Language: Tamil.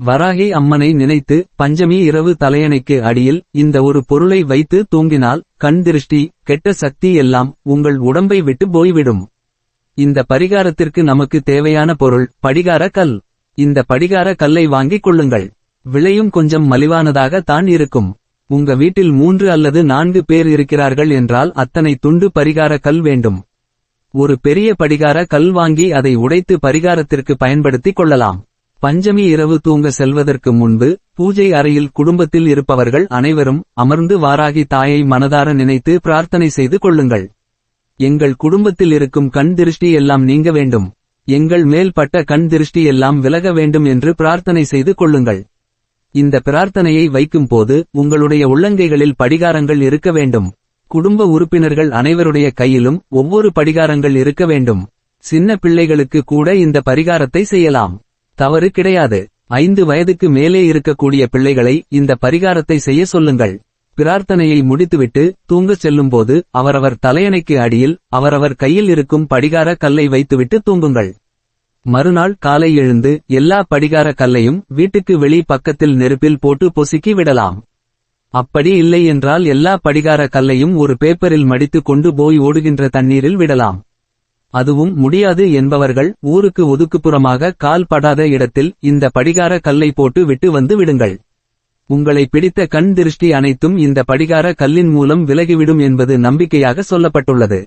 வராகி அம்மனை நினைத்து பஞ்சமி இரவு தலையணைக்கு அடியில் இந்த ஒரு பொருளை வைத்து தூங்கினால் கண் திருஷ்டி கெட்ட சக்தி எல்லாம் உங்கள் உடம்பை விட்டு போய்விடும். இந்த பரிகாரத்திற்கு நமக்கு தேவையான பொருள் படிகார கல். இந்த படிகார கல்லை வாங்கிக் கொள்ளுங்கள். விலையும் கொஞ்சம் மலிவானதாக தான் இருக்கும். உங்க வீட்டில் மூன்று அல்லது நான்கு பேர் இருக்கிறார்கள் என்றால் அத்தனை துண்டு பரிகார கல் வேண்டும். ஒரு பெரிய படிகார கல் வாங்கி அதை உடைத்து பரிகாரத்திற்கு பயன்படுத்திக் கொள்ளலாம். பஞ்சமி இரவு தூங்க செல்வதற்கு முன்பு பூஜை அறையில் குடும்பத்தில் இருப்பவர்கள் அனைவரும் அமர்ந்து வாராகி தாயை மனதார நினைத்து பிரார்த்தனை செய்து கொள்ளுங்கள். எங்கள் குடும்பத்தில் இருக்கும் கண் திருஷ்டி எல்லாம் நீங்க வேண்டும். எங்கள் மேல் பட்ட கண் திருஷ்டி எல்லாம் விலக வேண்டும் என்று பிரார்த்தனை செய்து கொள்ளுங்கள். இந்த பிரார்த்தனையை வைக்கும் போது உங்களுடைய உள்ளங்கைகளில் படிகாரங்கள் இருக்க வேண்டும். குடும்ப உறுப்பினர்கள் அனைவருடைய கையிலும் ஒவ்வொரு படிகாரங்கள் இருக்க வேண்டும். சின்ன பிள்ளைகளுக்கு கூட இந்த பரிகாரத்தை செய்யலாம். தவறு கிடையாது. ஐந்து வயதுக்கு மேலே இருக்கக்கூடிய பிள்ளைகளை இந்த பரிகாரத்தை செய்ய சொல்லுங்கள். பிரார்த்தனையை முடித்துவிட்டு தூங்கச் செல்லும்போது அவரவர் தலையணைக்கு அடியில் அவரவர் கையில் இருக்கும் படிகார கல்லை வைத்துவிட்டு தூங்குங்கள். மறுநாள் காலை எழுந்து எல்லா படிகார கல்லையும் வீட்டுக்கு வெளி பக்கத்தில் நெருப்பில் போட்டு பொசுக்கி விடலாம். அப்படி இல்லை என்றால் எல்லா படிகார கல்லையும் ஒரு பேப்பரில் மடித்து கொண்டு போய் ஓடுகின்ற தண்ணீரில் விடலாம். அதுவும் முடியாது என்பவர்கள் ஊருக்கு ஒதுக்குப்புறமாக கால் படாத இடத்தில் இந்த படிகார கல்லை போட்டு விட்டு வந்து விடுங்கள். உங்களை பிடித்த கண் திருஷ்டி அனைத்தும் இந்த படிகார கல்லின் மூலம் விலகிவிடும் என்பது நம்பிக்கையாக சொல்லப்பட்டுள்ளது.